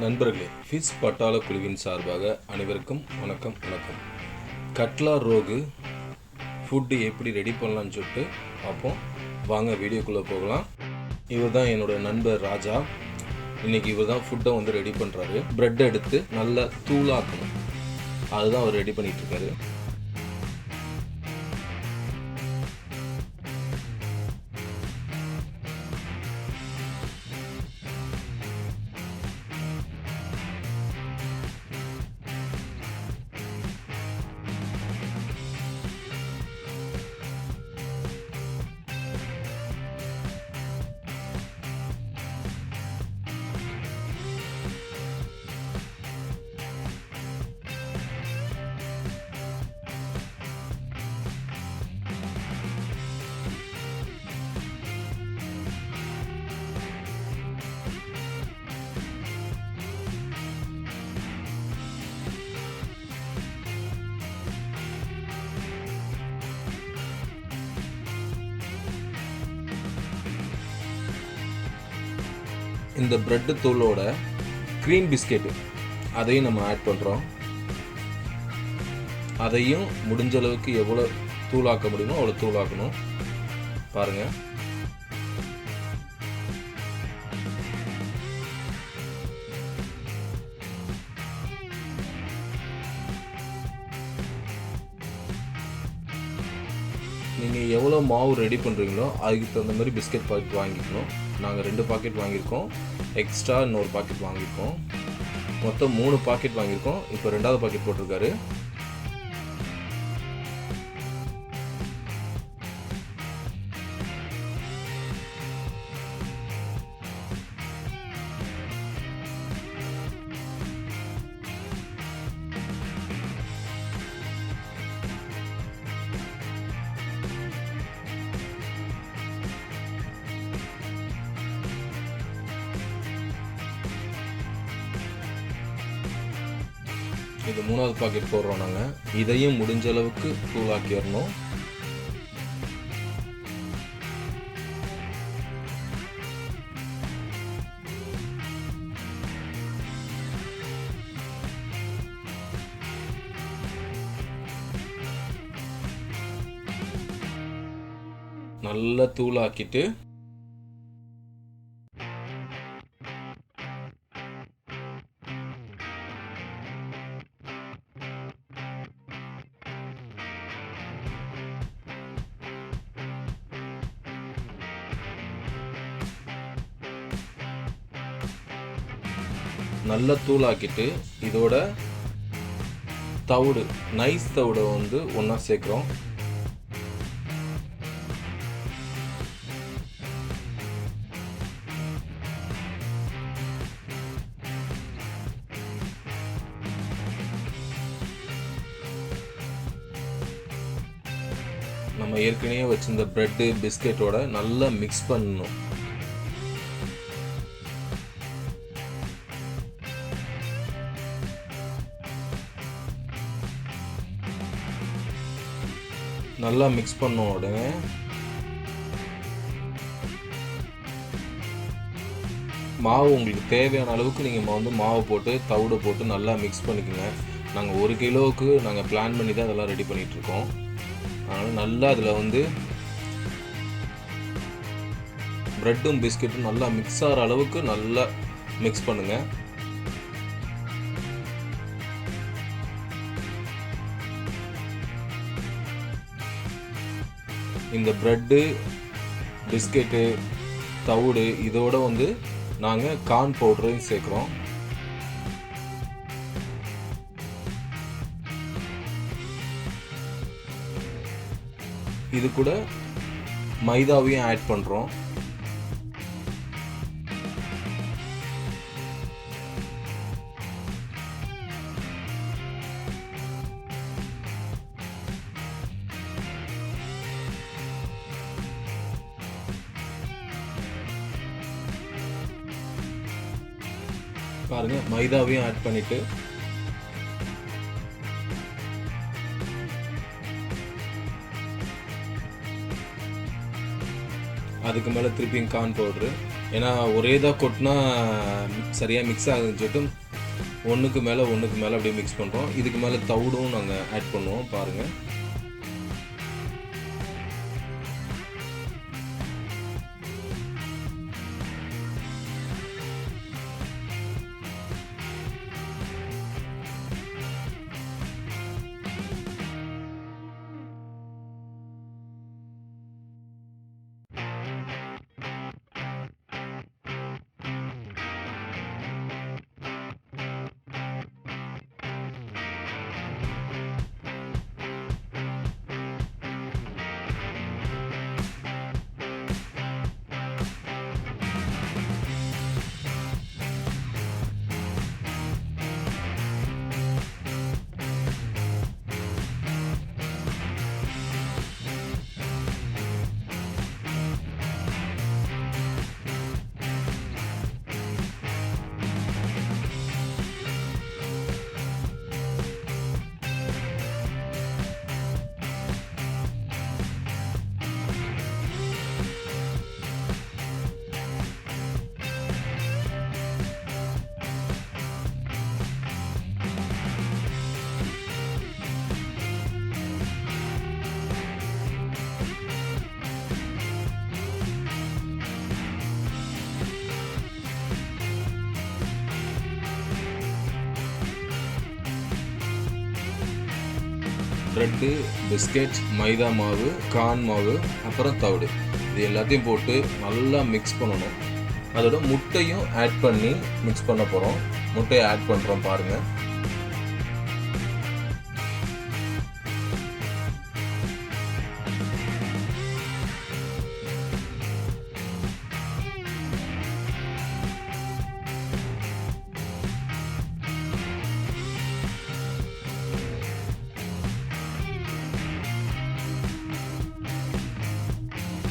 நண்பர்களே ஃபிஷ் பட்டாள குழுவின் சார்பாக அனைவருக்கும் வணக்கம் வணக்கம். கட்லா ரோகு ஃபுட்டு எப்படி ரெடி பண்ணலான்னு சொல்லிட்டு பார்ப்போம். வாங்க வீடியோக்குள்ளே போகலாம். இவர் தான் என்னோட நண்பர் ராஜா. இன்னைக்கு இவர் தான் ஃபுட்டை வந்து ரெடி பண்ணுறாரு ப்ரெட் எடுத்து நல்லா தூளாக்கணும். அதுதான் அவர் ரெடி பண்ணிகிட்ருக்காரு இந்த ப்ரெட்டு தூளோட க்ரீம் பிஸ்கெட்டு அதையும் நம்ம ஆட் பண்ணுறோம் அதையும் முடிஞ்ச அளவுக்கு எவ்வளோ தூளாக்க முடியுமோ அவ்வளோ தூளாக்கணும். பாருங்கள் நீங்கள் எவ்வளோ மாவு ரெடி பண்ணுறீங்களோ அதுக்கு தகுந்த மாதிரி பிஸ்கெட் பாக்கெட் வாங்கிக்கணும். நாங்கள் ரெண்டு பாக்கெட் வாங்கியிருக்கோம். எக்ஸ்ட்ரா இன்னொரு பாக்கெட் வாங்கியிருக்கோம். மொத்தம் மூணு பாக்கெட் வாங்கியிருக்கோம். இப்போ ரெண்டாவது பாக்கெட் போட்டிருக்காரு. இது மூணாவது பாக்கெட் போடுறோம் நாங்கள் இதையும் முடிஞ்ச அளவுக்கு தூளாக்கிடணும் நல்லா தூளாக்கிட்டு நல்லா தூளாக்கிட்டு இதோட தவிடு நைஸ் தவிடை வந்து ஒன்றா சேர்க்குறோம். நம்ம ஏற்கனவே வச்சிருந்த ப்ரெட்டு பிஸ்கெட்டோட நல்லா மிக்ஸ் பண்ணணும். நல்லா மிக்ஸ் பண்ண உடனே மாவு உங்களுக்கு தேவையான அளவுக்கு நீங்கள் வந்து மாவு போட்டு தவிடு போட்டு நல்லா மிக்ஸ் பண்ணிக்கோங்க. நாங்கள் ஒரு கிலோவுக்கு நாங்கள் பிளான் பண்ணி தான் அதெல்லாம் ரெடி பண்ணிகிட்ருக்கோம் அதனால் நல்லா அதில் வந்து ப்ரெட்டும் பிஸ்கெட்டும் நல்லா மிக்ஸ் ஆகிற அளவுக்கு நல்லா மிக்ஸ் பண்ணுங்கள் இந்த ப்ரெட்டு பிஸ்கெட்டு தவிடு இதோட வந்து நாங்கள் கார்ன் பவுடரையும் சேர்க்குறோம். இது கூட மைதாவையும் ஆட் பண்ணுறோம் பாருங்க. மைதாவையும் ஆட் பண்ணிட்டு. அதுக்கு மேலே திருப்பியும் கார்ன் பவுட்ரு ஏன்னா ஒரே தான் கொட்டினா சரியாக மிக்ஸ் ஆகுதுன்னு சொல்லிட்டு ஒன்றுக்கு மேலே ஒன்றுக்கு மேலே அப்படியே மிக்ஸ் பண்ணுறோம் இதுக்கு மேலே தவிடும் நாங்கள் ஆட் பண்ணுவோம். பாருங்கள் ப்ரெட்டு பிஸ்கெட் மைதா மாவு கார்ன் மாவு அப்புறம் தவிடு. இது எல்லாத்தையும் போட்டு நல்லா மிக்ஸ் பண்ணணும். அதோட முட்டையும் ஆட் பண்ணி மிக்ஸ் பண்ண போகிறோம் முட்டையை ஆட் பண்ணுறோம் பாருங்கள்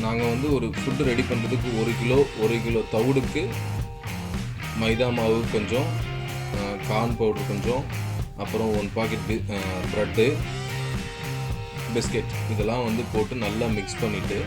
நாங்கள் வந்து ஒரு ஃபுட்டு ரெடி பண்ணுறதுக்கு ஒரு கிலோ ஒரு கிலோ தவிடுக்கு மைதா மாவு கொஞ்சம் கார்ன் பவுடர் கொஞ்சம் அப்புறம் one packet b bread biscuit இதெல்லாம் வந்து போட்டு நல்லா மிக்ஸ் பண்ணிவிட்டு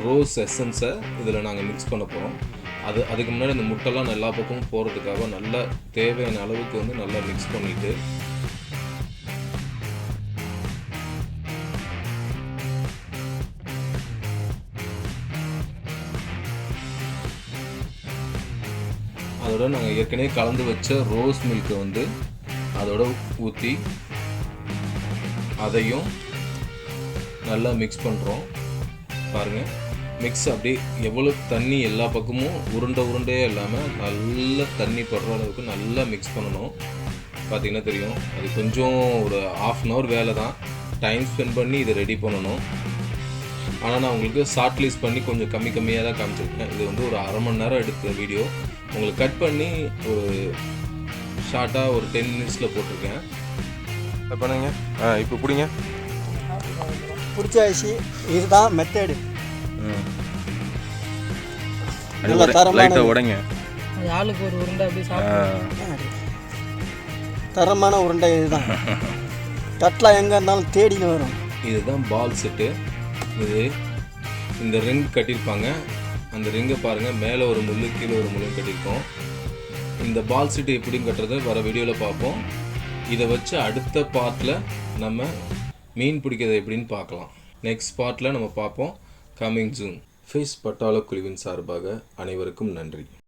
ரோஸ் எசன்ஸை இதில் நாங்கள் மிக்ஸ் பண்ண போகிறோம். அது அதுக்கு முன்னாடி இந்த முட்டைலாம் எல்லா பக்கமும் போகிறதுக்காக நல்லா தேவையான அளவுக்கு வந்து நல்லா மிக்ஸ் பண்ணிவிட்டு அதோட நாங்கள் ஏற்கனவே கலந்து வச்ச ரோஸ் மில்க்கை வந்து அதோட ஊற்றி அதையும் நல்லா மிக்ஸ் பண்ணுறோம் பாருங்கள் மிக்ஸ் அப்படியே எவ்வளோ தண்ணி எல்லா பக்கமும் உருண்டை உருண்டையே இல்லாமல் நல்லா தண்ணி படுற அளவுக்கு நல்லா மிக்ஸ் பண்ணணும். பார்த்தீங்கன்னா தெரியும். அது கொஞ்சம் ஒரு ஆஃப் அன் ஹவர் வேலை தான். டைம் ஸ்பெண்ட் பண்ணி இதை ரெடி பண்ணணும். ஆனால் நான் உங்களுக்கு ஷார்ட் லிஸ்ட் பண்ணி கொஞ்சம் கம்மி கம்மியாக தான் காமிச்சிருக்கேன். இது வந்து ஒரு அரை மணி நேரம் எடுத்த வீடியோ உங்களுக்கு கட் பண்ணி ஒரு ஷார்ட்டாக ஒரு டென் மினிட்ஸில் போட்டிருக்கேன். பண்ணுங்க. ஆ இப்போ பிடிங்க பிடிச்சாச்சு. இதுதான் மெத்தேடு லைட்டாக உடைங்க. ஆளுக்கு ஒரு உருண்டை சாப்பிட்டு தரமான உருண்டை இதுதான். தட்டில் எங்கே இருந்தாலும் தேடின்னு வரும். இதுதான் பால் செட்டு இது இந்த ரிங் கட்டியிருப்பாங்க. அந்த ரிங்கை பாருங்கள் மேலே ஒரு முள்ளு கீழே ஒரு முள்ளு கட்டியிருக்கோம். இந்த பால் செட்டு எப்படின்னு கட்டுறதை வர வீடியோவில் பார்ப்போம். இதை வச்சு அடுத்த பார்ட்டில் நம்ம மீன் பிடிக்கிறது எப்படின்னு பார்க்கலாம். நெக்ஸ்ட் பார்ட்டில் நம்ம பார்ப்போம். கம்மிங் ஜூன் ஃபேஸ் பட்டாள குழுவின் சார்பாக அனைவருக்கும் நன்றி.